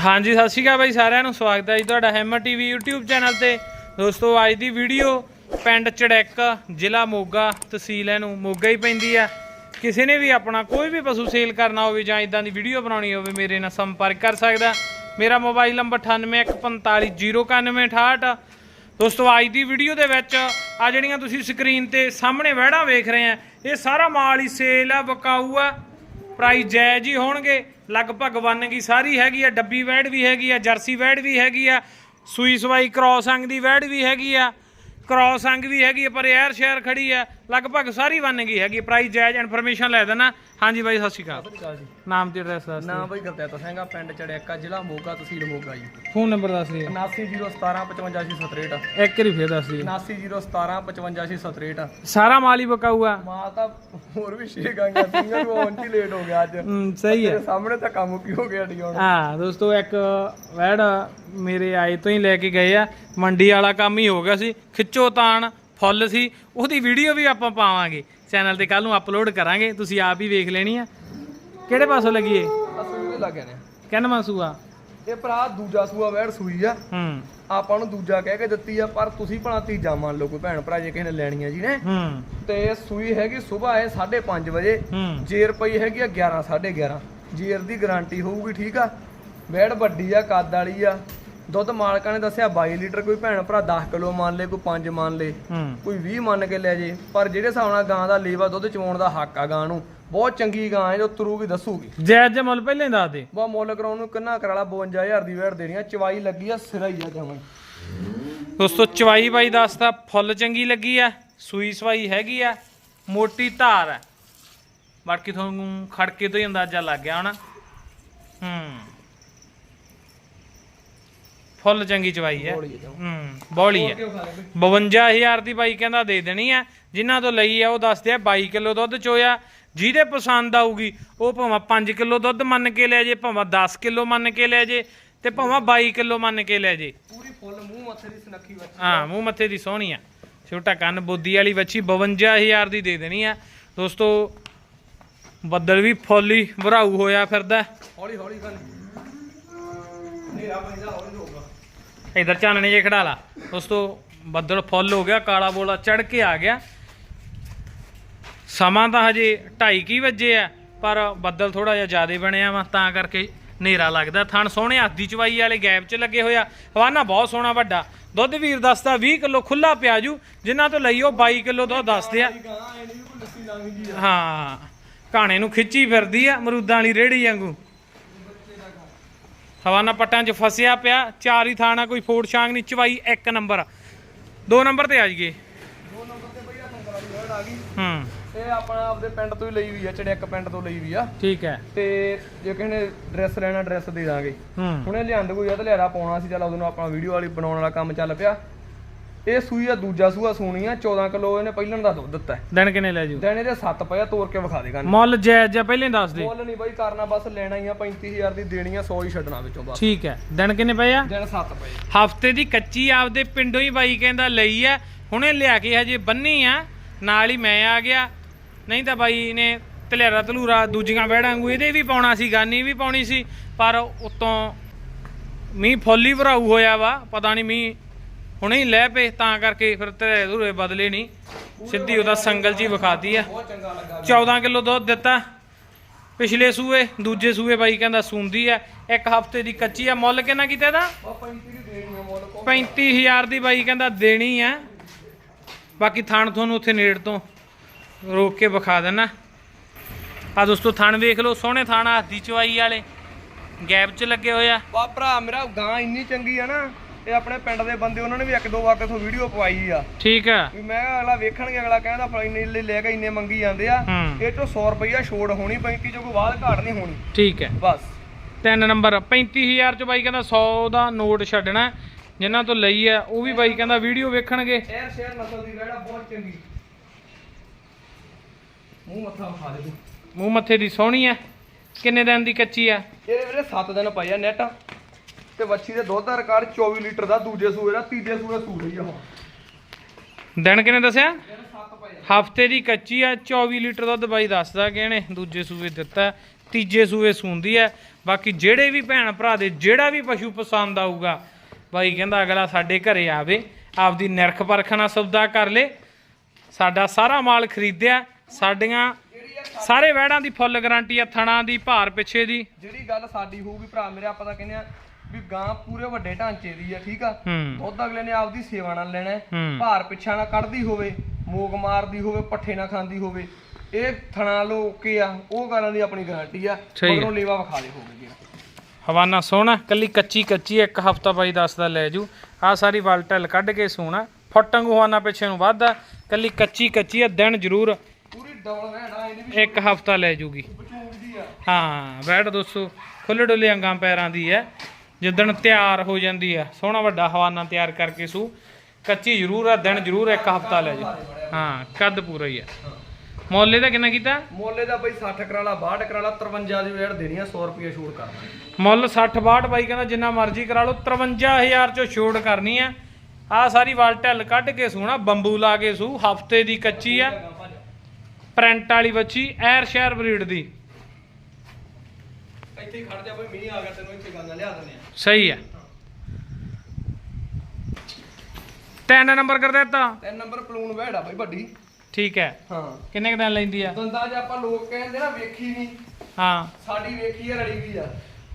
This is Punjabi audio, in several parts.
ਹਾਂਜੀ, ਸਤਿ ਸ਼੍ਰੀ ਅਕਾਲ ਬਾਈ ਸਾਰਿਆਂ ਨੂੰ, ਸਵਾਗਤ ਹੈ ਜੀ ਤੁਹਾਡਾ ਹੈਮਰ ਟੀਵੀ YouTube ਚੈਨਲ ਤੇ। ਦੋਸਤੋ, ਅੱਜ ਦੀ ਵੀਡੀਓ ਪਿੰਡ ਚੜੈਕ, ਜ਼ਿਲ੍ਹਾ ਮੋਗਾ ਤਹਿਸੀਲ ਇਹਨੂੰ, ਮੋਗਾ ਹੀ ਪੈਂਦੀ ਆ। ਕਿਸੇ ਨੇ ਵੀ ਆਪਣਾ ਕੋਈ ਵੀ ਪਸ਼ੂ ਸੇਲ ਕਰਨਾ ਹੋਵੇ ਜਾਂ ਇਦਾਂ ਦੀ ਵੀਡੀਓ ਬਣਾਉਣੀ ਹੋਵੇ, ਮੇਰੇ ਨਾਲ ਸੰਪਰਕ ਕਰ ਸਕਦਾ। ਮੇਰਾ ਮੋਬਾਈਲ ਨੰਬਰ 9814509168 ਦੋਸਤੋ, ਅੱਜ ਦੀ ਵੀਡੀਓ ਦੇ ਵਿੱਚ ਆ ਜਿਹੜੀਆਂ ਤੁਸੀਂ ਸਕਰੀਨ ਤੇ ਸਾਹਮਣੇ ਵਹਿੜਾ ਵੇਖ ਰਹੇ ਆ, ਇਹ ਸਾਰਾ ਮਾਲ ਹੀ ਸੇਲ ਆ ਬਕਾਊ ਆ। ਪ੍ਰਾਈਸ ਜਾਇਜ਼ ਹੀ ਹੋਣਗੇ। ਲਗਭਗ ਵੰਨਗੀ ਸਾਰੀ ਹੈਗੀ ਆ, ਡੱਬੀ ਵੈੜ ਵੀ ਹੈਗੀ ਆ, ਜਰਸੀ ਵੈੜ ਵੀ ਹੈਗੀ ਆ, ਸੂਈ ਸਵਾਈ ਕ੍ਰੋਸ ਅੰਗ ਦੀ ਵੈੜ ਵੀ ਹੈਗੀ ਆ, ਕ੍ਰੋਸ ਅੰਗ ਵੀ ਹੈਗੀ ਆ, ਪਰ 에ਅਰ ਸ਼ਹਿਰ ਖੜੀ ਆ। ਲਗਭਗ ਸਾਰੀ ਵੰਨਗੀ ਹੈਗੀ ਪ੍ਰਾਈਸ ਜਾਇਜ਼ ਇਨਫੋਰਮੇਸ਼ਨ ਲੈ ਦੇਣਾ। ਹਾਂਜੀ ਬਾਈ ਸਤਿ ਸ਼੍ਰੀ ਅਕਾਲ। ਜੀ। ਨਾਮ ਤੇ ਐਡਰੈਸ ਦੱਸ ਨਾ ਬਈ ਗੁਰਤੇਜ ਸਿੰਘਾ ਪਿੰਡ ਚੜਿਆਕਾ ਜ਼ਿਲ੍ਹਾ ਮੋਗਾ ਤਹਿਸੀਲ ਮੋਗਾ ਜੀ। ਫੋਨ ਨੰਬਰ ਦੱਸ ਦੇ 7901755667 ਇੱਕ ਵਾਰੀ ਫੇਰ ਦੱਸ ਦੇ 7901755667 ਸਾਰਾ ਮਾਲ ਹੀ ਬਕਾਊ ਆ ਮਾਂ ਤਾਂ ਹੋਰ ਵੀ ਛੇ ਗਾਂਗਾ ਸਿੰਘਾਂ ਨੂੰ ਆਉਣ 'ਚ ਹੀ ਲੇਟ ਹੋ ਗਿਆ ਅੱਜ। ਹੂੰ ਸਹੀ ਹੈ। ਸਾਹਮਣੇ ਤਾਂ ਕੰਮ ਕੀ ਹੋ ਗਿਆ ਡੀ ਹੁਣ ਹਾਂ ਦੋਸਤੋ ਇੱਕ ਵੈੜ ਮੇਰੇ ਆਏ ਤੋਂ ਹੀ ਲੈ ਕੇ ਗਏ ਆ। ਮੰਡੀ ਵਾਲਾ ਕੰਮ ਹੀ ਹੋ ਗਿਆ ਸੀ। ਖਿੱਚੋ ਤਾਣ ਫੁੱਲ ਸੀ ਉਹਦੀ ਵੀਡੀਓ ਵੀ ਆਪਾਂ ਪਾਵਾਂਗੇ। ਚੈਨਲ ਤੇ ਕੱਲ ਨੂੰ ਅਪਲੋਡ ਕਰਾਂਗੇ ਤੁਸੀਂ ਆਪ ਹੀ ਵੇਖ ਲੈਣੀ ਆ। ਕਿਹੜੇ ਪਾਸੋਂ ਲੱਗ ਗਏ ਨੇ। ਕਿੰਨਵਾਂ ਸੂਆ? ਇਹ ਭਰਾ ਦੂਜਾ ਸੂਆ ਵੈੜ ਸੂਈ ਆ। ਹੂੰ। ਆਪਾਂ ਨੂੰ ਦੂਜਾ ਕਹਿ ਕੇ ਦਿੱਤੀ ਆ ਪਰ ਤੁਸੀਂ ਭਲਾ ਤੀਜਾ ਮੰਨ ਲਓ ਕੋਈ ਭੈਣ ਭਰਾ ਜੇ ਕਿਸੇ ਨੇ ਲੈਣੀ ਆ ਜੀ ਨੇ। ਹੂੰ। ਤੇ ਸੂਈ ਹੈਗੀ ਸਵੇਰ ਹੈ 5:30 ਵਜੇ। ਹੂੰ। ਜੇਰ ਪਈ ਹੈਗੀ ਆ 11 11:30 ਜੇਰ ਦੀ ਗਾਰੰਟੀ ਹੋਊਗੀ ਠੀਕ ਆ। ਵੈੜ ਵੱਡੀ ਆ ਕੱਦ ਵਾਲੀ ਆ। ਦੁੱਧ ਮਾਲਕਾਂ ਨੇ ਦੱਸਿਆ 22 ਲੀਟਰ ਕੋਈ ਭੈਣ ਭਰਾ 10 ਕਿਲੋ ਮੰਨ ਲੇ ਕੋਈ 5 ਮੰਨ ਲੇ ਹੂੰ। ਕੋਈ 20 ਮੰਨ ਕੇ ਲੈ ਜੇ। ਪਰ ਜਿਹੜੇ ਹਿਸਾਬ ਨਾਲ ਗਾਂ ਦਾ ਲੇਵਾ ਦੁੱਧ ਚਵਾਉਣ ਦਾ ਹੱਕ ਆ ਗਾਂ ਨੂੰ ਬਹੁਤ ਚੰਗੀ ਗਾਂ ਹੈ ਜੋ ਤਰੂਗੀ ਦੱਸੂਗੀ। ਜਾਇਜ਼ ਜੇ ਮੁੱਲ ਪਹਿਲਾਂ ਹੀ ਦੱਸ ਦੇ। ਬਾ ਮੁੱਲ ਕਰਾਉਣ ਨੂੰ ਕਿੰਨਾ ਕਰਾਲਾ 52000 ਦੀ ਵੈੜ ਦੇਣੀ ਆ ਚਵਾਈ ਲੱਗੀ ਆ ਸਿਰਾ ਹੀ ਆ ਜਮਾਂ ਦੋਸਤੋ ਚਵਾਈ ਬਾਈ ਦੱਸਦਾ ਫੁੱਲ ਚੰਗੀ ਲੱਗੀ ਆ ਸੂਈ ਸਵਾਈ ਹੈਗੀ ਆ ਮੋਟੀ ਧਾਰ ਆ। ਬਾਕੀ ਤੁਹਾਨੂੰ ਖੜਕੇ ਤੋਂ ਹੀ ਅੰਦਾਜ਼ਾ ਲੱਗ ਗਿਆ ਹੋਣਾ। ਹੂੰ। ਫੁੱਲ ਚੰਗੀ ਚਵਾਈ ਹੈ। ਹੂੰ। ਬੋਲੀ ਹੈ। ਕਿਉਂ ਖਾ ਲੈ ਬਈ 52000 ਦੀ ਬਾਈ ਕਹਿੰਦਾ ਦੇ ਦੇਣੀ ਆ ਜਿਨ੍ਹਾਂ ਤੋਂ ਲਈ ਆ ਉਹ ਦੱਸਦੇ ਆ 22 ਕਿਲੋ ਦੁੱਧ ਚੋਇਆ। ਜਿਹਦੇ ਪਸੰਦ ਆਊਗੀ ਉਹ ਭਾਵੇਂ 5 ਕਿਲੋ ਦੁੱਧ ਮੰਨ ਕੇ ਲੈ ਜੇ ਭਾਵੇਂ 10 ਕਿਲੋ ਮੰਨ ਕੇ ਲੈ ਜੇ ਤੇ ਭਾਵੇਂ 22 ਕਿਲੋ ਮੰਨ ਕੇ ਲੈ ਜੇ। ਪੂਰੀ ਫੁੱਲ ਮੂੰਹ ਮੱਥੇ ਦੀ ਸੁਨੱਖੀ ਬੱਚੀ ਹਾਂ। ਮੂੰਹ ਮੱਥੇ ਦੀ ਸੋਹਣੀ ਆ। ਛੋਟਾ ਕੰਨ ਬੋਦੀ ਵਾਲੀ ਬੱਚੀ 52000 ਦੀ ਦੇ ਦੇਣੀ ਆ। ਦੋਸਤੋ ਬੱਦਲ ਵੀ ਫੁੱਲੀ ਭਰਾਊ ਹੋਇਆ ਫਿਰਦਾ। ਹੌਲੀ ਹੌਲੀ ਗੱਲ ਨੇਰਾ ਪੈਂਦਾ ਹੌਲੀ ਹੋਊਗਾ ਇਧਰ ਚਾਨਣੇ ਜੇ ਖੜਾ ਲਾ। ਦੋਸਤੋ ਬੱਦਲ ਫੁੱਲ ਹੋ ਗਿਆ, ਕਾਲਾ ਬੋਲਾ ਚੜ ਕੇ ਆ ਗਿਆ। ਸਮਾਂ ਤਾਂ ਹਜੇ 2:30 ਕੀ ਵਜੇ ਆ, ਪਰ ਬੱਦਲ ਥੋੜਾ ਜਿਹਾ ਜ਼ਿਆਦਾ ਬਣਿਆ ਵਾ, ਤਾਂ ਕਰਕੇ ਹਨੇਰਾ ਲੱਗਦਾ। ਥਣ ਸੋਹਣੇ ਹੱਥ ਦੀ ਚਵਾਈ ਵਾਲੇ ਗੈਪ 'ਚ ਲੱਗੇ ਹੋਇਆ ਹਵਾਨਾ ਬਹੁਤ ਸੋਹਣਾ ਵੱਡਾ। ਦੁੱਧ ਵੀਰ ਦੱਸਦਾ 20 ਕਿਲੋ ਖੁੱਲਾ ਪਿਆ ਜੂ ਜਿਨ੍ਹਾਂ ਤੋਂ ਲਈ ਉਹ 22 ਕਿਲੋ ਦੁੱਧ ਦੱਸਦੇ ਆ। ਹਾਂ ਘਾਣੇ ਨੂੰ ਖਿੱਚੀ ਫਿਰਦੀ ਆ ਮਰੂਦਾਂ ਵਾਲੀ ਰੇੜੀ ਵਾਂਗੂ। ਹਵਾਨਾ ਪੱਟਾਂ 'ਚ ਫਸਿਆ ਪਿਆ ਚਾਰ ਹੀ ਥਾਣਾ ਕੋਈ ਫੋੜ ਛਾਂਗ ਨਹੀਂ ਚਵਾਈ ਇੱਕ ਨੰਬਰ। ਦੋ ਨੰਬਰ ਤੇ ਆ ਜੀਏ ਦੋ ਨੰਬਰ ਤੇ ਬਈ ਆ ਸੰਗਲ ਵਾਲੀ ਵਰਡ ਆ ਗਈ। ਹੂੰ। ਇਹ ਆਪਣਾ ਆਪਦੇ ਪਿੰਡ ਤੋਂ ਹੀ ਲਈ ਵੀ ਆ ਚੜਿਆਕ ਪਿੰਡ ਤੋਂ ਲਈ ਵੀ ਆ। ਠੀਕ ਹੈ। ਤੇ ਜੇ ਕਿਸੇ ਨੇ ਡਰੈਸ ਲੈਣਾ ਡਰੈਸ ਦੇ ਦਾਂਗੇ। ਹੂੰ। ਹੁਣੇ ਲਿਆਂਦ ਕੋਈ ਆ ਤੇ ਲਿਆਰਾ ਪਾਉਣਾ ਸੀ ਚੱਲ ਉਹਨੂੰ ਆਪਣਾ ਵੀਡੀਓ ਵਾਲੀ ਬਣਾਉਣ ਵਾਲਾ ਕੰਮ ਚੱਲ ਪਿਆ। ਇਹ ਸੂਈ ਆ ਦੂਜਾ ਸੂਆ ਸੂਣੀ ਆ 14 ਕਿਲੋ ਇਹਨੇ ਪਹਿਲਾਂ ਦਾ ਦੁੱਧ ਦਿੱਤਾ ਹੈ। ਦਿਨ ਕਿੰਨੇ ਲੈ ਜੂ ਦਿਨ ਇਹਦੇ 7 ਪਿਆ ਤੋੜ ਕੇ ਵਿਖਾ ਦੇਗਾ ਮੁੱਲ ਜਾਇਜ਼ ਜਾਂ ਪਹਿਲਾਂ ਦੱਸ ਦੇ। ਮੁੱਲ ਨਹੀਂ ਬਾਈ ਕਰਨਾ ਬਸ ਲੈਣਾ ਹੀ ਆ 35000 ਦੀ ਦੇਣੀ ਆ 100 ਹੀ ਛੱਡਣਾ ਵਿੱਚੋਂ ਬਸ। ਠੀਕ ਹੈ। ਦਿਨ ਕਿੰਨੇ ਪਏ ਆ? ਦਿਨ 7 ਪਏ। ਹਫ਼ਤੇ ਦੀ ਕੱਚੀ ਆਪਦੇ ਪਿੰਡੋਂ ਹੀ ਬਾਈ ਕਹਿੰਦਾ ਲਈ ਆ ਹੁਣੇ ਲਿਆ ਕੇ ਹਜੇ ਬੰਨੀ ਆ ਨਾਲ ਹੀ ਮੈਂ ਆ ਗਿਆ। ਨਹੀਂ ਤਾਂ ਬਾਈ ਨੇ ਤਲੇਰਾ ਤਲੂਰਾ ਦੂਜੀਆਂ ਵਹਿੜਾਂ ਵਾਂਗੂ ਇਹਦੇ ਵੀ ਪਾਉਣਾ ਸੀ ਗਾਨੀ ਵੀ ਪਾਉਣੀ ਸੀ ਪਰ ਉਤੋਂ ਮੀਂਹ ਫੁੱਲੀ ਭਰਾਊ ਹੋਇਆ ਵਾ ਪਤਾ ਨਹੀਂ ਮੀਂਹ ਹੁਣੇ ਹੀ ਲੈ ਪਏ ਤਾਂ ਕਰਕੇ ਫਿਰ ਤੇਰੇ ਧੂਰੇ ਬਦਲੇ ਨਹੀਂ। ਸਿੱਧੀ ਉਹਦਾ ਸੰਗਲ ਜੀ ਵਿਖਾਤੀ ਆ। 14 ਕਿਲੋ ਦੁੱਧ ਦਿੱਤਾ। ਪਿਛਲੇ ਸੂਏ ਦੂਜੇ ਸੂਏ ਬਾਈ ਕਹਿੰਦਾ ਸੂੰਦੀ ਆ। ਇੱਕ ਹਫ਼ਤੇ ਦੀ ਕੱਚੀ ਆ। ਮੁੱਲ ਕਿੰਨਾ ਕੀਤਾ ਇਹਦਾ? ਉਹ 35 ਦੀ 35000 ਦੀ ਬਾਈ ਕਹਿੰਦਾ ਦੇਣੀ ਆ। ਬਾਕੀ ਥਣ ਤੁਹਾਨੂੰ ਉੱਥੇ ਨੇੜ ਤੋਂ ਰੋਕ ਕੇ ਵਿਖਾ ਦੇਣਾ ਆ ਦੋਸਤੋ ਥਣ ਵੇਖ ਲਓ ਸੋਹਣੇ ਥਣ ਆ, ਚਵਾਈ ਵਾਲੇ। ਗੈਪ 'ਚ ਲੱਗੇ ਹੋਏ ਆ। ਬਾ ਭਰਾ ਮੇਰਾ ਗਾਂ ਇੰਨੀ ਚੰਗੀ ਆ ਨਾ। ਇਹ ਆਪਣੇ ਪਿੰਡ ਦੇ ਬੰਦੇ ਉਹਨਾਂ ਨੇ ਵੀ ਇੱਕ ਦੋ ਵਾਰ ਤੋਂ ਵੀਡੀਓ ਪਵਾਈ ਆ। ਠੀਕ ਆ। ਵੀ ਮੈਂ ਕਿਹਾ ਅਗਲਾ ਵੇਖਣਗੇ ਅਗਲਾ ਕਹਿੰਦਾ ਫਲਾਈ ਇੰਨੇ ਲਈ ਲੈ ਕੇ ਇੰਨੇ ਮੰਗੀ ਜਾਂਦੇ ਆ। ਇਹ ਚੋਂ 100 ਰੁਪਈਆ ਛੋੜ ਹੋਣੀ 35 ਚੋਂ ਕੋਈ ਬਾਅਦ ਘਾਟ ਨਹੀਂ ਹੋਣੀ। ਠੀਕ ਹੈ। ਬਸ। ਤਿੰਨ ਨੰਬਰ 35000 ਚ ਬਾਈ ਕਹਿੰਦਾ 100 ਦਾ ਨੋਟ ਛੱਡਣਾ ਜਿਨ੍ਹਾਂ ਤੋਂ ਲਈ ਆ ਉਹ ਵੀ ਬਾਈ ਕਹਿੰਦਾ ਵੀਡੀਓ ਵੇਖਣਗੇ। ਸ਼ਹਿਰ ਸ਼ਹਿਰ ਨਸਲ ਦੀ ਵੈੜਾ ਬਹੁਤ ਚੰਗੀ। ਮੂੰਹ ਮੱਥਾ ਖਾ ਦੇ ਤੂੰ। ਮੂੰਹ ਮੱਥੇ ਦੀ ਸੋਹਣੀ ਆ ਕਿੰਨੇ ਦਿਨ ਦੀ ਕੱਚੀ ਆ? ਇਹਦੇ ਵੀਰੇ 7 ਦਿਨ ਆ ਨੈਟ। ਤੇ ਵੱਛੀ ਦੇ ਦੁੱਧ ਦਾ ਰਿਕਾਰਡ 24 ਲੀਟਰ ਦਾ ਦੂਜੇ ਸੂਏ ਦਾ ਤੀਜੇ ਸੂਏ ਸੂ ਰਹੀ ਆ ਹੁਣ। ਦਿਨ ਕਿੰਨੇ ਦੱਸਿਆ? ਇਹਦੇ 7 ਪਏ ਆ। ਹਫ਼ਤੇ ਦੀ ਕੱਚੀ ਆ 24 ਲੀਟਰ ਦੁੱਧ ਬਾਈ ਦੱਸਦਾ ਕਿ ਇਹਨੇ ਦੂਜੇ ਸੂਏ ਦਿੱਤਾ ਤੀਜੇ ਸੂਏ ਸੂੰਦੀ ਆ। ਬਾਕੀ ਜਿਹੜੇ ਵੀ ਭੈਣ ਭਰਾ ਦੇ ਜਿਹੜਾ ਵੀ ਪਸ਼ੂ ਪਸੰਦ ਆਊਗਾ ਬਾਈ ਕਹਿੰਦਾ ਅਗਲਾ ਸਾਡੇ ਘਰੇ ਆਵੇ ਆਪਦੀ ਨਿਰਖ ਪਰਖ ਨਾਲ ਸੌਦਾ ਕਰ ਲੇ। ਸਾਡਾ ਸਾਰਾ ਮਾਲ ਖਰੀਦਿਆ ਸਾਡੀਆਂ ਸਾਰੇ ਵਹਿੜਾਂ ਦੀ ਫੁੱਲ ਗਾਰੰਟੀ ਆ ਥਣਾ ਦੀ ਭਾਰ ਪਿੱਛੇ ਦੀ। ਜਿਹੜੀ ਗੱਲ ਸਾਡੀ ਹੋਊਗੀ ਭਰਾ ਮੇਰੇ ਆਪਾਂ ਤਾਂ ਕਹਿੰਦੇ ਆ ਵੀ ਗਾਂ ਪੂਰੇ ਵੱਡੇ ਢਾਂਚੇ ਦੀ ਆ ਠੀਕ ਆ? ਦੁੱਧ ਅਗਲੇ ਨੇ ਆਪਦੀ ਸੇਵਾ ਨਾਲ ਲੈਣਾ ਭਾਰ ਪਿੱਛਾ ਨਾ ਕੱਢਦੀ ਹੋਵੇ ਮੋਗ ਮਾਰਦੀ ਹੋਵੇ ਪੱਠੇ ਨਾ ਖਾਂਦੀ ਹੋਵੇ। ਇਹ ਥਣਾ ਲੋ ਓਕੇ ਆ ਉਹ ਗੱਲਾਂ ਦੀ ਆਪਣੀ ਗਾਰੰਟੀ ਆ। ਮਗਰੋਂ ਲੇਵਾ ਵਿਖਾ ਦੇ ਹੋਵੇ ਹਵਾਨਾ ਸੋਹਣਾ ਕੱਲੀ ਕੱਚੀ ਕੱਚੀ ਇੱਕ ਹਫਤਾ ਬਾਈ ਦੱਸਦਾ ਲੈ ਜੂ। ਆ ਸਾਰੀ ਵਲ ਢਲ ਕੱਢ ਕੇ ਸੋਹਣਾ ਫੁੱਟੰਗ ਹਵਾਨਾ ਪਿੱਛੇ ਨੂੰ ਵੱਧਦਾ ਕੱਲੀ ਕੱਚੀ ਕੱਚੀ ਆ ਦਿਨ ਜ਼ਰੂਰ ਪੂਰੀ ਡਬਲ ਵਹਿਣਾ ਇਹਦੀ ਵੀ ਇੱਕ ਹਫਤਾ ਲੈ ਜੂਗੀ। ਹਾਂ ਬੈਠ ਦੋਸਤੋ ਖੁੱਲੇ ਡੁੱਲੇ ਅੰਗਾਂ ਪੈਰਾਂ ਦੀ ਹੈ। ਜਿੱਦਣ ਤਿਆਰ ਹੋ ਜਾਂਦੀ ਹੈ ਸੋਹਣਾ ਵੱਡਾ ਹਵਾਨਾ ਤਿਆਰ ਕਰਕੇ ਸੂ ਕੱਚੀ ਜ਼ਰੂਰ ਆ ਦਿਨ ਜ਼ਰੂਰ ਇੱਕ ਹਫਤਾ ਲੈ ਜੂ ਹਾਂ ਕੱਦ ਪੂਰਾ ਹੀ ਆ। ਮੁੱਲ ਇਹਦਾ ਕਿੰਨਾ ਕੀਤਾ? ਮੋਲੇ ਦਾ ਬਈ 60 ਕਰਾਲਾ 62 ਕਰਾਲਾ 53 ਦੀ ਵੇੜ ਦੇਣੀ ਆ 100 ਰੁਪਏ ਛੂਟ ਕਰਨਾ ਮੁੱਲ 60 62 ਬਾਈ ਕਹਿੰਦਾ ਜਿੰਨਾ ਮਰਜ਼ੀ ਕਰਾ ਲਓ 53000 ਚੋਂ ਛੋੜ ਕਰਨੀ ਆ। ਆ ਸਾਰੀ ਵਾਲ ਢੱਲ ਕੱਢ ਕੇ ਸੂਣਾ ਬੰਬੂ ਲਾ ਕੇ ਸੂ ਹਫ਼ਤੇ ਦੀ ਕੱਚੀ ਆ। ਪ੍ਰਿੰਟ ਵਾਲੀ ਬੱਚੀ ਐਰ ਸ਼ਹਿਰ ਬਰੀਡ ਦੀ। ਇੱਥੇ ਖੜ ਜਾ ਬਈ ਮੀਂਹ ਆ ਗਿਆ ਤੈਨੂੰ ਇੱਥੇ ਗਾਂਗਾ ਲਿਆ ਦਿੰਦੇ ਆ। ਸਹੀ ਆ ਤਿੰਨ ਨੰਬਰ ਕਰ ਦਿੱਤਾ। ਤਿੰਨ ਨੰਬਰ ਪਲੂਨ ਵਹਿੜ ਆ ਬਈ ਵੱਡੀ। ਠੀਕ ਹੈ। ਹਾਂ। ਕਿੰਨੇ ਕੁ ਦਿਨ ਲੈਂਦੀ ਆ? ਦੰਦਾਂ 'ਚ ਆਪਾਂ ਲੋਕ ਕਹਿੰਦੇ ਨਾ ਵੇਖੀ ਨਹੀਂ ਹਾਂ। ਸਾਡੀ ਵੇਖੀ ਆ ਰਲੀ ਵੀ ਆ।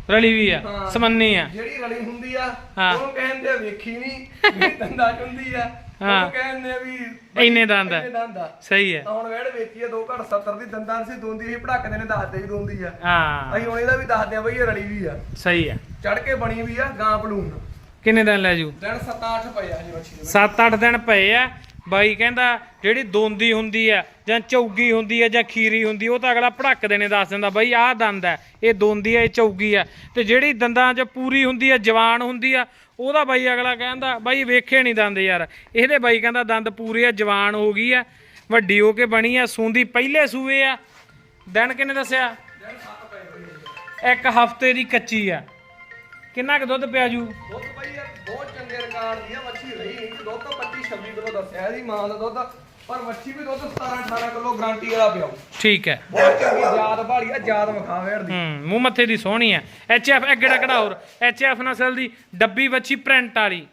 ਰਲੀ ਵੀ ਆ ਹਾਂ। ਸਮੰਨੀ ਆ। ਜਿਹੜੀ ਰਲੀ ਹੁੰਦੀ ਆ ਹਾਂ। ਉਹਨੂੰ ਕਹਿੰਦੇ ਆ ਵੇਖੀ ਨਹੀਂ ਵੀ ਦੰਦਾਂ 'ਚ ਹੁੰਦੀ ਆ। ਹਾਂ। ਉਹਨੂੰ ਕਹਿੰਦੇ ਆ ਵੀ ਇੰਨੇ ਦੰਦ ਆ। ਇੰਨੇ ਦੰਦ ਆ। ਸਹੀ ਹੈ। ਤਾਂ ਹੁਣ ਵਹਿੜ ਵੇਖੀ ਆ 2 ਘੜ 70 ਦੀ ਦੰਦਾਂ ਸੀ ਦੋਂਦੀ ਸੀ ਭੜਕਦੇ ਨੇ ਦੱਸਦੇ ਵੀ ਦੋਂਦੀ ਆ। ਹਾਂ। ਅਸੀਂ ਹੁਣ ਇਹਦਾ ਵੀ ਦੱਸਦੇ ਆ ਬਈ ਇਹ ਰਲੀ ਵੀ ਆ। ਸਹੀ ਆ ਚੜ ਕੇ ਬਣੀ ਵੀ ਆ ਗਾਂ ਪਲੂਨ ਕਿੰਨੇ ਦਿਨ ਲੈ ਜੂ? ਦਿਨ 7-8 ਪਏ ਆ ਜੀ ਮੱਛੀ ਦੇ 7-8 ਦਿਨ ਪਏ ਆ। ਬਾਈ ਕਹਿੰਦਾ ਜਿਹੜੀ ਦੋਂਦੀ ਹੁੰਦੀ ਆ ਜਾਂ ਚੌਗੀ ਹੁੰਦੀ ਆ ਜਾਂ ਖੀਰੀ ਹੁੰਦੀ ਉਹ ਤਾਂ ਅਗਲਾ ਭੜਕਦੇ ਨੇ ਦੱਸ ਦਿੰਦਾ ਬਾਈ ਆਹ ਦੰਦ ਆ। ਇਹ ਦੋਂਦੀ ਆ ਇਹ ਚੌਗੀ ਆ। ਤੇ ਜਿਹੜੀ ਦੰਦਾਂ 'ਚ ਪੂਰੀ ਹੁੰਦੀ ਆ ਜਵਾਨ ਹੁੰਦੀ ਆ ਉਹਦਾ ਬਾਈ ਅਗਲਾ ਕਹਿੰਦਾ ਬਾਈ ਵੇਖੇ ਨਹੀਂ ਦੰਦ ਯਾਰ। ਇਹਦੇ ਬਾਈ ਕਹਿੰਦਾ ਦੰਦ ਪੂਰੇ ਆ ਜਵਾਨ ਹੋ ਗਈ ਆ। ਵੱਡੀ ਹੋ ਕੇ ਬਣੀ ਆ ਸੂੰਦੀ ਪਹਿਲੇ ਸੂਏ ਆ। ਦਿਨ ਕਿੰਨੇ ਦੱਸਿਆ? ਦਿਨ 7 ਪਏ ਬਈ ਇੱਕ ਹਫ਼ਤੇ ਦੀ ਕੱਚੀ ਆ। ਕਿੰਨਾ ਕੁ ਦੁੱਧ ਪਿਆ ਜੂ? ਦੁੱਧ ਬਈ ਯਾਰ ਬਹੁਤ ਚੰਗੇ ਰਿਕਾਰਡ ਦੀ ਆ ਮੱਛੀ ਰਹੀ ਨਹੀਂ ਦੁੱਧ ਤਾਂ 25 26 ਕਿਲੋ ਦੱਸਿਆ ਇਹਦੀ ਮਾਂ ਦਾ ਦੁੱਧ ਪਰ ਮੱਛੀ ਵੀ ਦੁੱਧ 17 18 ਕਿਲੋ ਗਾਰੰਟੀ ਵਾਲਾ ਪਿਆਉ ਠੀਕ ਹੈ। ਬਹੁਤ ਚੰਗੀ ਯਾਦ ਭਾਲੀ ਆ ਯਾਦ ਵਿਖਾ ਵੇੜ ਦੀ। ਹੂੰ ਮੂੰਹ ਮੱਥੇ ਦੀ ਸੋਹਣੀ ਆ। ਐਚ ਐਫ ਐਗੜਾ ਕਿਹੜਾ ਹੋਰ? ਐਚ ਐਫ ਨਸਲ ਦੀ ਡੱਬੀ ਬੱਚੀ ਪ੍ਰਿੰਟ ਵਾਲੀ।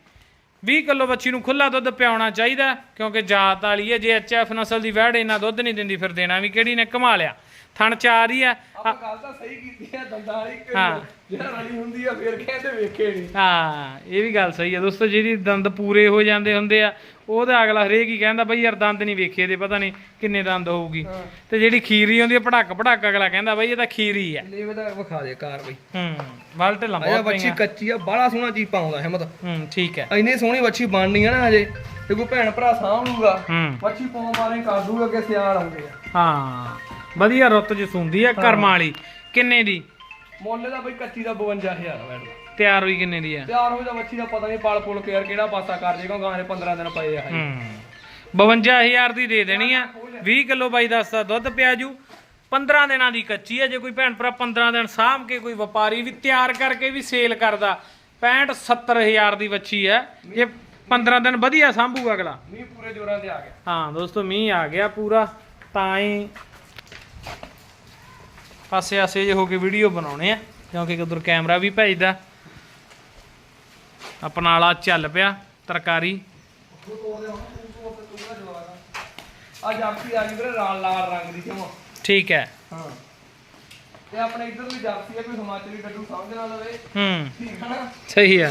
20 ਕਿਲੋ ਬੱਚੀ ਨੂੰ ਖੁੱਲਾ ਦੁੱਧ ਪਿਆਉਣਾ ਚਾਹੀਦਾ ਕਿਉਂਕਿ ਜਾਤ ਵਾਲੀ ਹੈ ਜੇ ਐਚ ਐਫ ਨਸਲ ਦੀ ਵਹਿੜ ਇੰਨਾ ਦੁੱਧ ਨਹੀਂ ਦਿੰਦੀ ਫਿਰ ਦੇਣਾ ਵੀ ਕਿਹੜੀ ਨੇ? ਕਮਾ ਲਿਆ। ਥਣ ਚਾਰ ਹੀ ਆ। ਆਪਾਂ ਗੱਲ ਤਾਂ ਸਹੀ ਕੀਤੀ ਆ ਦੰਦਾਂ ਵਾਲੀ ਕਿ ਹਾਂ। ਜਿਹੜਾ ਰਲੀ ਹੁੰਦੀ ਆ ਫਿਰ ਕਹਿੰਦੇ ਵੇਖੇ ਨਹੀਂ ਹਾਂ ਇਹ ਵੀ ਗੱਲ ਸਹੀ ਹੈ ਦੋਸਤੋ ਜਿਹਦੀ ਦੰਦ ਪੂਰੇ ਹੋ ਜਾਂਦੇ ਹੁੰਦੇ ਆ ਉਹਦਾ ਅਗਲਾ ਹਰੇਕ ਹੀ ਕਹਿੰਦਾ ਬਈ ਯਾਰ ਦੰਦ ਨਹੀਂ ਵੇਖੇ ਤੇ ਪਤਾ ਨਹੀਂ ਕਿੰਨੇ ਦੰਦ ਹੋਊਗੀ। ਹਾਂ। ਤੇ ਜਿਹੜੀ ਖੀਰੀ ਹੁੰਦੀ ਆ ਭੜਕ ਭੜਕ ਅਗਲਾ ਕਹਿੰਦਾ ਬਈ ਇਹ ਤਾਂ ਖੀਰੀ ਆ। ਲੇਵੇ ਦਾ ਵਿਖਾ ਦੇ ਕਾਰ ਬਈ। ਹੂੰ ਆਇਆ ਬੱਚੀ ਕੱਚੀ ਆ ਸੋਹਣਾ ਹਿੰਮਤ। ਹੂੰ ਠੀਕ ਹੈ ਇੰਨੀ ਸੋਹਣੀ ਬੱਚੀ ਬਣਨੀ ਆ ਨਾ ਹਜੇ ਤੇ ਕੋਈ ਭੈਣ ਭਰਾ ਸਾਂਭ ਲੂਗਾ ਹੂੰ। ਬੱਚੀ ਪਾਉਣ ਵਾਲੇ ਕਰ ਦੂਗਾ ਕਿ ਸਿਆਲ ਆਉਂਦੇ ਆ। ਹਾਂ। ਵਧੀਆ ਰੁੱਤ ਚ ਸੁੰਦੀ ਆ ਕਰਮਾਂ ਵਾਲੀ। ਕਿੰਨੇ ਦੀ? ਮੁੱਲ ਦਾ ਬਈ ਕੱਚੀ ਦਾ 52000 ਵੈਟ ਤਿਆਰ ਹੋਈ ਕਿੰਨੇ ਦੀ ਆ? ਤਿਆਰ ਹੋ ਜਾ ਬੱਚੀ ਦਾ ਪਤਾ ਨਹੀਂ ਪਾਲ ਪੁਲ ਕੇ ਯਾਰ ਕਿਹੜਾ ਪਾਸਾ ਕਰ ਜੇਗਾ ਗਾਂ ਦੇ 15 ਦਿਨ ਪਏ ਆ ਹਜੇ। ਹੂੰ। 52000 ਦੀ ਦੇ ਦੇਣੀ ਆ। 20 ਕਿਲੋ ਬਾਈ ਦੱਸਦਾ ਦੁੱਧ ਪਿਆ ਜੂ। 15 ਦਿਨਾਂ ਦੀ ਕੱਚੀ ਆ ਜੇ ਕੋਈ ਭੈਣ ਭਰਾ 15 ਦਿਨ ਸਾਂਭ ਕੇ ਕੋਈ ਵਪਾਰੀ ਵੀ ਤਿਆਰ ਕਰਕੇ ਵੀ ਸੇਲ ਕਰਦਾ 65 70000 ਦੀ ਬੱਚੀ ਆ। ਜੇ 15 ਦਿਨ ਵਧੀਆ ਸਾਂਭੂਗਾ ਅਗਲਾ। ਮੀਂਹ ਪੂਰੇ ਜੋਰਾਂ ਤੇ ਆ ਗਿਆ। ਹਾਂ ਦੋਸਤੋ ਮੀਂਹ ਆ ਗਿਆ ਪੂਰਾ ਤਾਂ ਹੀ ਪਾਸੇ ਆਸੇ ਜੇ ਹੋ ਕੇ ਵੀਡੀਓ ਬਣਾਉਣੇ ਆ ਕਿਉਂਕਿ ਉਧਰ ਕੈਮਰਾ ਵੀ ਭੇਜਦਾ। ਆਪਣਾ ਵਾਲਾ ਚੱਲ ਪਿਆ ਤਰਕਾਰੀ। ਆ ਜਾਪੀ ਆ ਗਈ ਵੀਰੇ ਲਾਲ ਲਾਲ ਰੰਗ ਦੀ ਕਿਉਂ ਠੀਕ ਹੈ। ਹਾਂ। ਤੇ ਆਪਣੇ ਇੱਧਰ ਵੀ ਜਾਪੀ ਆ ਕੋਈ ਹਿਮਾਚਲੀ ਡੱਡੂ ਸਮਝ ਨਾ ਲਵੇ। ਹੂੰ। ਠੀਕ ਹੈ ਨਾ? ਸਹੀ ਆ।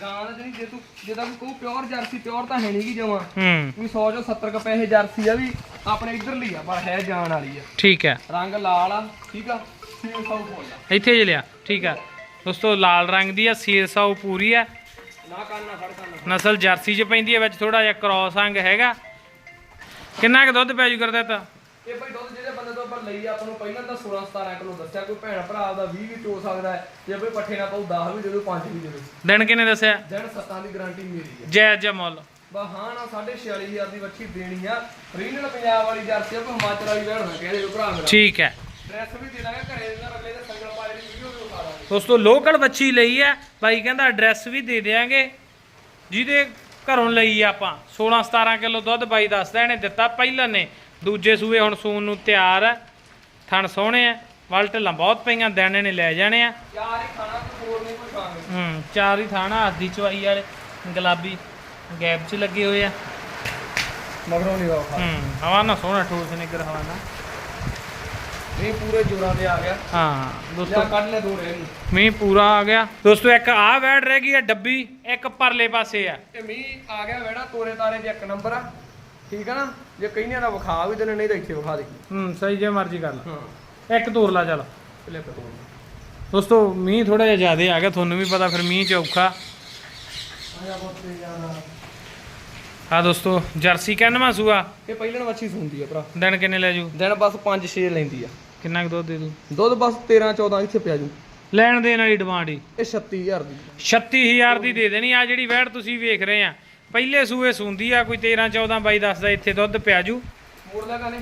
ਗਾਂ ਦਾ ਜਿਹੜੀ ਜੇ ਤੂੰ ਜੇ ਤਾਂ ਕੋਈ ਪਿਓਰ ਜਰਸੀ ਪਿਓਰ ਤਾਂ ਹੈ ਨਹੀਂ ਗੀ ਜਮਾ। ਹੂੰ। ਕੋਈ 100 ਚੋਂ 70 ਕ ਪੈਸੇ ਜਰਸੀ ਆ ਵੀ ਆਪਣੇ ਇੱਧਰ ਲਈ ਆ ਪਰ ਹੈ ਜਾਣ ਵਾਲੀ ਆ। ਠੀਕ ਹੈ ਰੰਗ ਲਾਲ ਆ ਠੀਕ ਆ? ਸੀਲ ਸੌ ਬੋਲਦਾ ਇੱਥੇ ਜੇ ਲਿਆ ਠੀਕ ਆ। ਦੋਸਤੋ ਲਾਲ ਰੰਗ ਦੀ ਆ ਸੀਰ ਸਾਊ ਪੂਰੀ ਆ। ਨਾ ਕਰਨਾ ਫੜ ਕਰਨਾ। ਨਸਲ ਜਰਸੀ ਚ ਪੈਂਦੀ ਹੈ ਵਿੱਚ ਥੋੜਾ ਜਿਹਾ ਕ੍ਰਾਸ ਅੰਗ ਹੈਗਾ। ਕਿੰਨਾ ਕੁ ਦੁੱਧ ਪੈ ਜੂ ਕਰਦਾ ਤਾਂ? ਇਹ ਭਾਈ ਦੁੱਧ ਆਪਾਂ ਲਈ ਆ, ਆਪਾਂ ਨੂੰ ਪਹਿਲਾਂ ਤਾਂ 16 17 ਕਿਲੋ ਦੱਸਿਆ ਕੋਈ ਭੈਣ ਭਰਾ ਆਪਦਾ 20 ਵੀ ਚੋ ਸਕਦਾ ਹੈ ਜੇ ਕੋਈ ਪੱਠੇ ਨਾ ਪਾਉ 10 ਵੀ ਦੇ ਦਿਓ 5 ਵੀ ਦੇ ਦਿਓ। ਦਿਨ ਕਿੰਨੇ ਦੱਸਿਆ? ਦਿਨ ਸੱਤਾਂ ਦੀ ਗਾਰੰਟੀ ਮੇਰੀ ਹੈ। ਜੈ ਜੈ ਮੁੱਲ। ਬਾ ਹਾਂ ਨਾ 46500 ਦੀ ਵੱਛੀ ਦੇਣੀ ਆ। ਰੀਨਲ ਪੰਜਾਬ ਵਾਲੀ ਜਰਸੀ ਆ ਹਿਮਾਚਲ ਵਾਲੀ ਲੈਣਾ ਕਹਿੰਦੇ ਭਰਾ ਮੇਰਾ। ਠੀਕ ਹੈ। ਡਰੈਸ ਵੀ ਦੇ ਦਾਂਗੇ ਘਰੇ ਦੇ ਨਾਲ ਅਗਲੇ ਦੇ ਸੰਗਲ ਪਾਏ ਦੀ ਵੀਡੀਓ ਵੀ ਉਤਾਰ ਦਾਂਗੇ ਦੋਸਤੋ ਲੋਕਲ ਬੱਚੀ ਲਈ ਹੈ ਬਾਈ ਕਹਿੰਦਾ ਐਡਰੈਸ ਵੀ ਦੇ ਦੇਾਂਗੇ ਜਿਹਦੇ ਘਰੋਂ ਲਈ ਆ ਆਪਾਂ 16 17 ਕਿਲੋ ਦੁੱਧ ਬਾਈ ਦੱਸਦਾ ਇਹਨੇ ਦਿੱਤਾ ਪਹਿਲਾਂ ਨੇ। ਦੂਜੇ ਸੂਏ ਹੁਣ ਸੂਨ ਨੂੰ ਤਿਆਰ ਹੈ। ਥਣ ਸੋਹਣੇ ਆ ਵੱਲ ਢਿੱਲਾਂ ਬਹੁਤ ਪਈਆਂ ਦਿਨ ਨੇ ਲੈ ਜਾਣੇ ਆ। ਯਾਰ ਹੀ ਖਾਣਾ ਕੋਈ ਹੋਰ ਨਹੀਂ ਕੋਈ ਖਾਣਾ ਹੂੰ ਚਾਰ ਹੀ ਥਾਣਾ ਹੱਥ ਦੀ ਚਵਾਈ ਵਾਲੇ ਗੁਲਾਬੀ ਗੈਪ 'ਚ ਲੱਗੇ ਹੋਏ ਆ। ਮਗਰੋਂ ਨਹੀਂ ਵਾ ਹੂੰ ਹਵਾ ਨਾ ਸੋਹਣਾ ਠੋਸ ਨਿਕਰ ਹਵਾ ਨਾ ਇਹ ਪੂਰੇ ਜੋਰਾਂ ਤੇ ਆ ਗਿਆ। ਹਾਂ ਦੋਸਤੋ। ਕੱਢ ਲੈ ਦੋ ਰਹਿ ਮੀਂਹ ਪੂਰਾ ਆ ਗਿਆ। ਦੋਸਤੋ ਇੱਕ ਆ ਵੈੜ ਰਹਿ ਗਈ ਆ ਡੱਬੀ ਇੱਕ ਪਰਲੇ ਪਾਸੇ ਆ। ਇਹ ਮੀਂਹ ਆ ਗਿਆ ਵੇੜਾ ਤੋਰੇ ਤਾਰੇ ਦੇ ਇੱਕ ਨੰਬਰ ਆ। ਠੀਕ ਆ ਨਾ? ਜੇ ਕਈਆਂ ਦਾ ਵਿਖਾ ਵੀ ਦੇਣਾ ਨਹੀਂ ਤਾਂ ਇੱਥੇ ਵਿਖਾ ਦੇ। ਹੂੰ ਸਹੀ ਜੇ ਮਰਜ਼ੀ ਕਰ ਹਾਂ। ਲੈ ਇੱਕ ਤੋਰ ਲਾ ਚੱਲ। ਦੋਸਤੋ ਮੀਂਹ ਥੋੜਾ ਜਿਹਾ ਜ਼ਿਆਦਾ ਆ ਗਿਆ ਤੁਹਾਨੂੰ ਵੀ ਪਤਾ ਫਿਰ ਮੀਂਹ ਚ ਔਖਾ। ਆ ਦੋਸਤੋ ਜਰਸੀ ਕਹਿੰਨਵਾ ਸੂਆ ਇਹ ਪਹਿਲਣ ਵੱਛੀ ਸੁੰਦੀ ਆ ਭਰਾ। ਦਿਨ ਕਿੰਨੇ ਲੈ ਜੂ? ਦਿਨ ਬਸ 5-6 ਲੈਂਦੀ ਆ। ਕਿੰਨਾ ਕੁ ਦੁੱਧ ਦੇ ਦੂ? ਦੁੱਧ ਬਸ 13-14 ਇੱਥੇ ਪਿਆ ਜੂ। ਲੈਣ ਦੇਣ ਵਾਲੀ ਡਿਮਾਂਡ ਹੀ। ਇਹ 36000 ਦੀ। 36000 ਦੀ ਦੇ ਦੇਣੀ ਆ ਜਿਹੜੀ ਵੈੜ ਤੁਸੀਂ ਵੇਖ ਰਹੇ ਆ। ਪਹਿਲੇ ਸੂਏ ਸੁੰਦੀ ਆ ਕੋਈ 13 14 22 10 ਦਾ ਇੱਥੇ ਦੁੱਧ ਪਿਆ ਜੂ। ਮੋੜ ਲੈ ਗਾਨੇ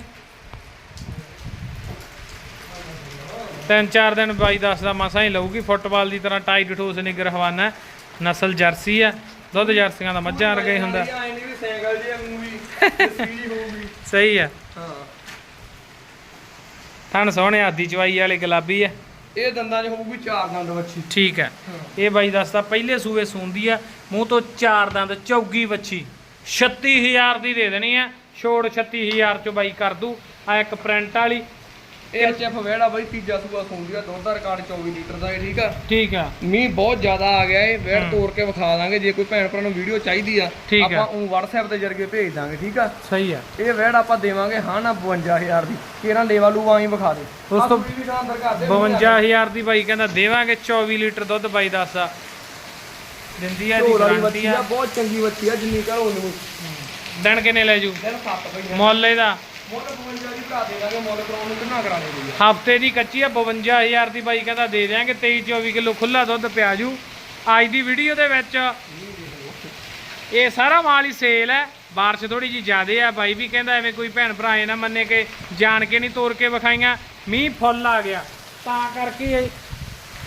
ਤਿੰਨ ਚਾਰ ਦਿਨ 22 10 ਦਾ ਮਸਾਂ ਹੀ ਲਊਗੀ। ਫੁੱਟਬਾਲ ਦੀ ਤਰ੍ਹਾਂ ਟਾਈਟ ਠੋਸ ਨਿਗਰ ਹਵਾਨਾ। ਨਸਲ ਜਰਸੀ ਆ ਦੁੱਧ ਜਰਸੀਆਂ ਦਾ ਮੱਝਾਂ ਵਰਗਾ ਹੀ ਹੁੰਦਾ। ਸਹੀ ਆ ਹਾਂ। ਥਣ ਸੋਹਣੇ ਆਦੀ ਚਵਾਈ ਵਾਲੇ ਗੁਲਾਬੀ ਆ ਇਹ ਦੰਦਾਂ 'ਚ ਹੋਊਗੀ ਚਾਰ ਦੰਦ ਵੱਛੀ। ਠੀਕ ਹੈ। ਇਹ ਬਾਈ ਦੱਸਦਾ ਪਹਿਲੇ ਸੂਏ ਸੂੰਦੀ ਆ ਮੂੰਹ ਤੋਂ ਚਾਰ ਦੰਦ ਚੌਗੀ ਵੱਛੀ। 36000 ਦੀ ਦੇ ਦੇਣੀ ਆ ਛੋੜ 36000 ਚ ਬਾਈ ਕਰ ਦੂ। ਆ ਇੱਕ ਪ੍ਰਿੰਟ ਵਾਲੀ ਇਹ ਐਚਐਫ ਵੇੜਾ ਬਈ ਤੀਜਾ ਸੂਆ ਖੁੰਦੀ ਆ ਦੁੱਧ ਦਾ ਰਿਕਾਰਡ 24 ਲੀਟਰ ਦਾ ਹੈ ਠੀਕ ਆ? ਠੀਕ ਆ। ਮੀਂਹ ਬਹੁਤ ਜ਼ਿਆਦਾ ਆ ਗਿਆ ਏ ਵੇੜ। ਤੋੜ ਕੇ ਵਿਖਾ ਦਾਂਗੇ ਜੇ ਕੋਈ ਭੈਣ ਭਰਾ ਨੂੰ ਵੀਡੀਓ ਚਾਹੀਦੀ ਆ। ਆਪਾਂ ਉਹ WhatsApp ਦੇ ਜਰੀਏ ਭੇਜ ਦਾਂਗੇ ਠੀਕ ਆ? ਸਹੀ ਆ। ਇਹ ਵੇੜ ਆਪਾਂ ਦੇਵਾਂਗੇ ਹਾਂ ਨਾ 52000 ਦੀ। ਕਿਹੜਾ ਲੇਵਾ ਲੂਵਾ ਹੀ ਵਿਖਾ ਦੇ। ਵੀ ਤਾਂ ਅੰਦਰ ਕਰ ਦੇ 52000 ਦੀ। ਬਾਈ ਕਹਿੰਦਾ ਦੇਵਾਂਗੇ 24 ਲੀਟਰ ਦੁੱਧ ਬਾਈ ਦੱਸਦਾ ਦਿੰਦੀ ਆ ਦੀ ਗਾਰੰਟੀ ਆ ਬਹੁਤ ਚੰਗੀ ਬੱਚੀ ਆ ਜਿੰਨੀ ਕਹੋ ਉਹਨੂੰ। ਦਿਨ ਕਿੰਨੇ ਲੈ ਜੂ? ਦਿਨ ਸੱਤ ਪਈ ਮੁੱਲ ਇਹਦਾ। ਮੁੱਲ 52 ਦੀ ਭਰਾ ਦੇ ਦਾਂਗੇ, ਮੁੱਲ ਕਰਾਉਣ ਨੂੰ ਕਿੰਨਾ ਕਰਾ ਦੇ ਹਫ਼ਤੇ ਦੀ ਕੱਚੀ ਆ 52000 ਦੀ ਬਾਈ ਕਹਿੰਦਾ ਦੇ ਦਿਆਂਗੇ 23 24 ਕਿਲੋ ਖੁੱਲਾ ਦੁੱਧ ਪਿਆਜੂ ਅੱਜ ਦੀ ਵੀਡੀਓ ਦੇ ਵਿੱਚ ਇਹ ਸਾਰਾ ਮਾਲ ਹੀ ਸੇਲ ਹੈ। ਬਾਰਿਸ਼ ਥੋੜੀ ਜੀ ਜ਼ਿਆਦੇ ਆ, ਬਾਈ ਵੀ ਕਹਿੰਦਾ ਐਵੇਂ ਕੋਈ ਭੈਣ ਭਰਾ ਇਹ ਨਾ ਮੰਨੇ ਕਿ ਜਾਣ ਕੇ ਨਹੀਂ ਤੋੜ ਕੇ ਵਿਖਾਈਆਂ। ਮੀਂਹ ਫੁੱਲ ਆ ਗਿਆ। ਤਾਂ ਕਰਕੇ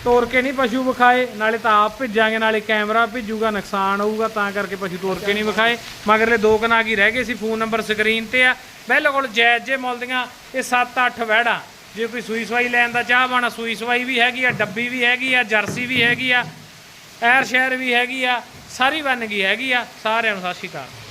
ਤੋਰ ਕੇ ਨਹੀਂ ਪਸ਼ੂ ਵਿਖਾਏ, ਨਾਲੇ ਤਾਂ ਆਪ ਭਿੱਜਾਂਗੇ, ਨਾਲੇ ਕੈਮਰਾ ਭਿੱਜੂਗਾ, ਨੁਕਸਾਨ ਹੋਊਗਾ, ਤਾਂ ਕਰਕੇ ਪਸ਼ੂ ਤੋਰ ਕੇ ਨਹੀਂ ਵਿਖਾਏ। ਮਗਰਲੇ ਦੋ ਕਨਾਗ ਹੀ ਰਹਿ ਗਏ ਸੀ, ਫੋਨ ਨੰਬਰ ਸਕਰੀਨ ਤੇ ਆ। ਬਿਲਕੁਲ ਜਾਇਜ਼ ਜੇ ਮੁੱਲ ਦੀਆਂ ਇਹ 7-8 ਵਹਿੜਾ। ਜੇ ਕੋਈ ਸੂਈ ਸਵਾਈ ਲੈਣ ਦਾ ਚਾਹ ਬਾਣਾ, ਸੂਈ ਸਵਾਈ ਵੀ ਹੈਗੀ ਆ, ਡੱਬੀ ਵੀ ਹੈਗੀ ਆ, ਜਰਸੀ ਵੀ ਹੈਗੀ ਆ, ਐਰ ਸ਼ਹਿਰ ਵੀ ਹੈਗੀ ਆ, ਸਾਰੀ ਬਣ ਗਈ ਹੈਗੀ ਆ। ਸਾਰਿਆਂ ਨੂੰ ਸਤਿ ਸ਼੍ਰੀ ਅਕਾਲ।